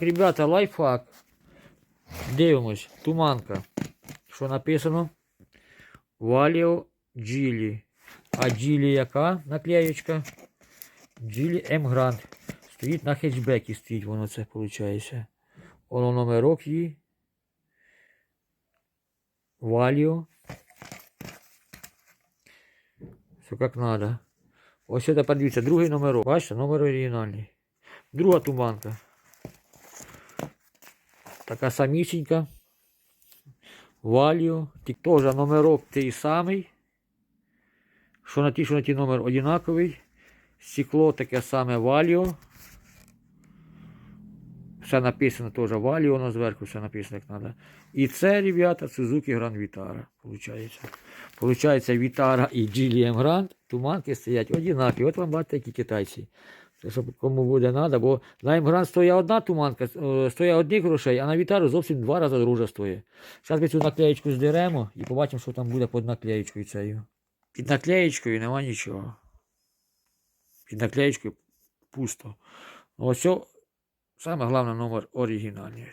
Ребята, лайфхак. Дивимось, туманка. Що написано? Валіо Джилі. А Джилі яка наклеєчка? Джилі М Грант. Стоїть на хетчбекі, стоїть воно це, виходить. Воно номерок її. Валіо. Все як надо. Ось це подивіться, другий номерок. Бачите, номер оригінальний. Друга туманка. Така самісінька. Тільки теж номерок той самий. Що на ті, що на ті номер одинаковий. Стекло таке саме Валіо. Все написано теж Валіо, воно зверху все написано як треба. І це, ребята, Suzuki Grand Vitara. Получається. Получається, Vitara і GLM Grand, туманки стоять одинакові. От вам бачите, які китайці. Щоб кому буде треба, бо на М-Гранд стоїть одна туманка, е, стоїть одних грошей, а на Вітару зовсім два рази дороже стоїть. Зараз ми цю наклеєчку здеремо і побачимо, що там буде під наклеєчкою цією. Під наклеєчкою нема нічого. Під наклеєчкою пусто. Ну, ось саме головне номер оригінальний.